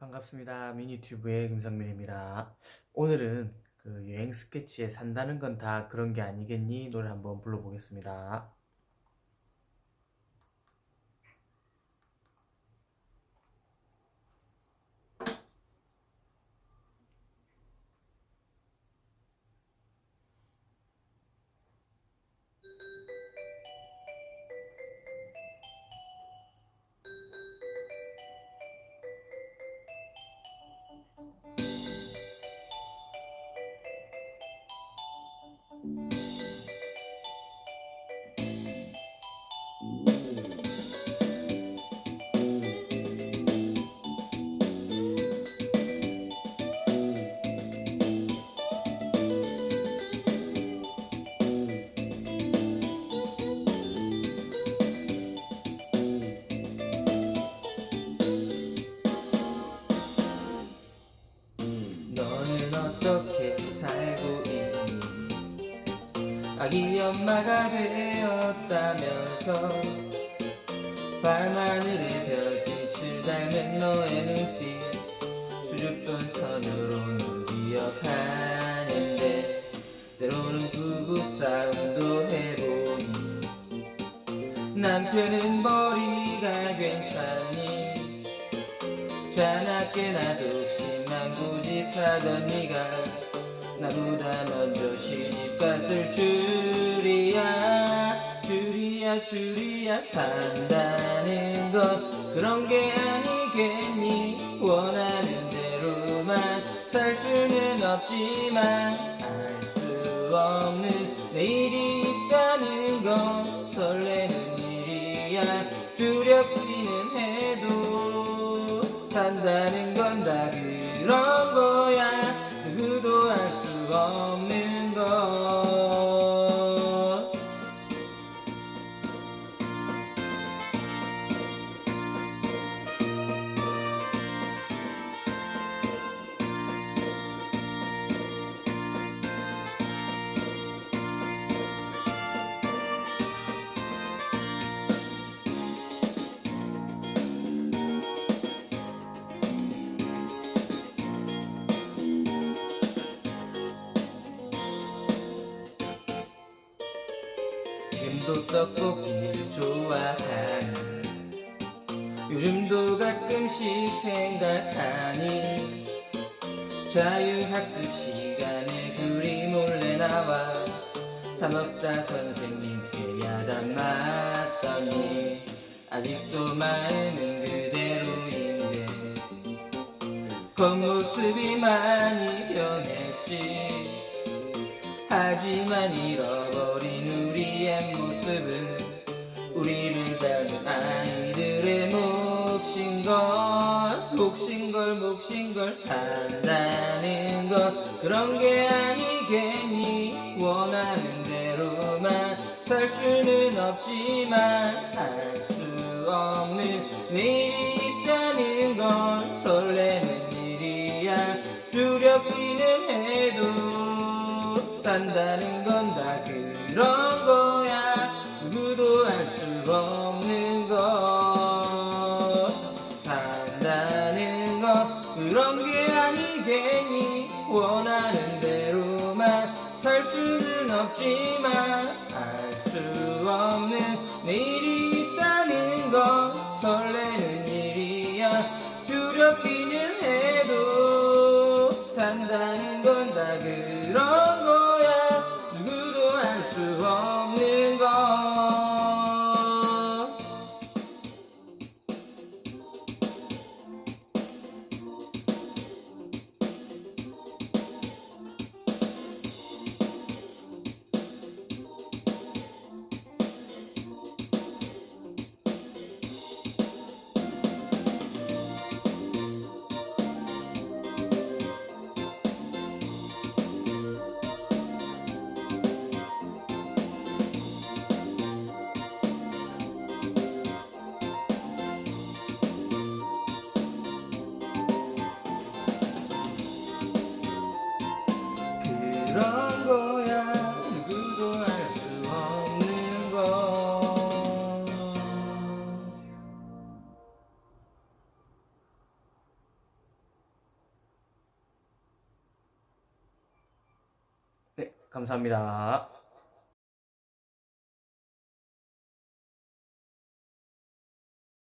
반갑습니다. 미니튜브의 김성민입니다. 오늘은 그 여행 스케치에 산다는 건 다 그런 게 아니겠니? 노래 한번 불러보겠습니다. 아기 엄마가 되었다면서 밤하늘의 별빛을 닮은 너의 눈빛 수줍던 선으로는 기억하는데 때로는 부부싸움도 해보니 남편은 머리가 괜찮니? 자나깨나 독심만 고집하던 네가 나보다 먼저 시집갔을 줄이야 줄이야 줄이야 산다는 것. 그런 게 아니겠니? 원하는 대로만 살 수는 없지만 알 수 없는 내일이 있다는 건 설레 지금도 떡볶이를 좋아하니. 요즘도 가끔씩 생각하니. 자유학습 시간에 둘이 몰래 나와 사먹다 선생님께 야단 맞더니 아직도 마음은 그대로인데 겉모습이 많이 변했지. 하지만 잃어버린 우 리의 모습은 우리를 닮은 아이들의 몫인걸 몫인걸 몫인걸 산다는 것. 그런 게 아니겠니? 원하는 대로만 살 수는 없지만 알 수 없는 내일이 있다는 건 설레는 일이야. 두렵기는 해도 산다는 건 다 그런 거 그런 게 아니겠니? 원하는 대로만 살 수는 없지만 알 수 없는 내일이 있다는 건 설레는 일이야. 두렵기는 해도 산다는 건 다 그런 거 그런 거야 누구도 알 수 없는 거 네, 감사합니다.